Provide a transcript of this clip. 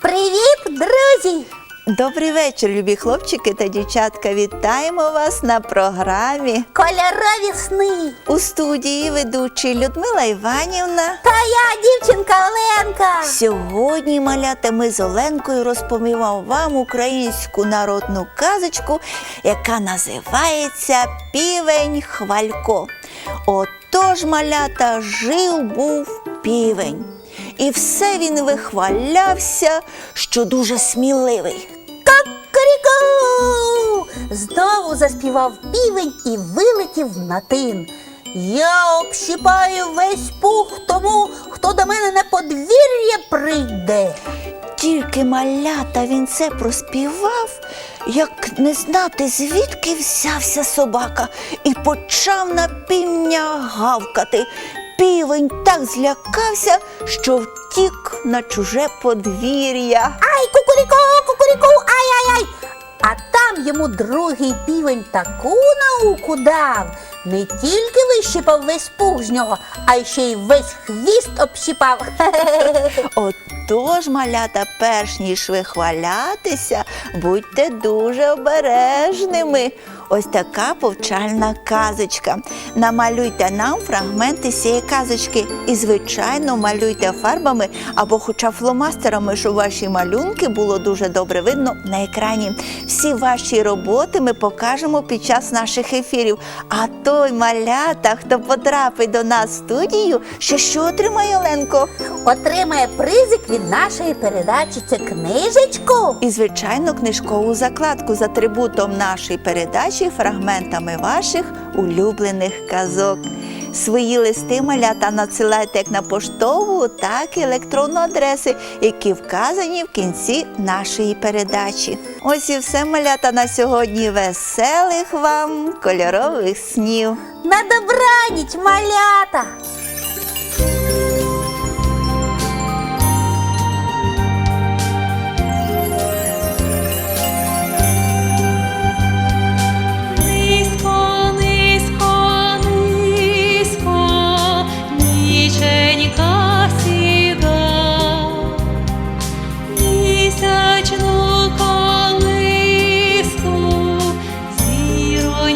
Привіт, друзі! Добрий вечір, любі хлопчики та дівчатка. Вітаємо вас на програмі. Кольорові сни! У студії ведучі Людмила Іванівна. Та я дівчинка Оленка. Сьогодні, малята, ми з Оленкою розповімо вам українську народну казочку, яка називається Півень Хвалько. Отож, малята, жив був півень. І все він вихвалявся, що дуже сміливий. Кукаріку! Знову заспівав півень і вилетів на тин. Я общипаю весь пух тому, хто до мене на подвір'я прийде. Тільки малята він це проспівав, як не знати, звідки взявся собака, і почав на півня гавкати. Півень так злякався, що втік на чуже подвір'я. Ай, кукуріку, кукуріку, ай-ай-ай. А там йому другий півень таку науку дав. Не тільки вищипав весь пух з нього, а ще й весь хвіст общипав. Отож, малята, перш ніж вихвалятися, будьте дуже обережними. Ось така повчальна казочка. Намалюйте нам фрагменти цієї казочки і, звичайно, малюйте фарбами або хоча фломастерами, щоб ваші малюнки було дуже добре видно на екрані. Всі ваші роботи ми покажемо під час наших ефірів. А той малята, хто потрапить до нас в студію, що що отримає Оленко? Отримає призик від нашої передачі. Це книжечку. І, звичайно, книжкову закладку з атрибутом нашої передачі, фрагментами ваших улюблених казок. Свої листи малята надсилайте як на поштову, так і електронну адреси, які вказані в кінці нашої передачі. Ось і все малята на сьогодні. Веселих вам кольорових снів! На добраніч, малята!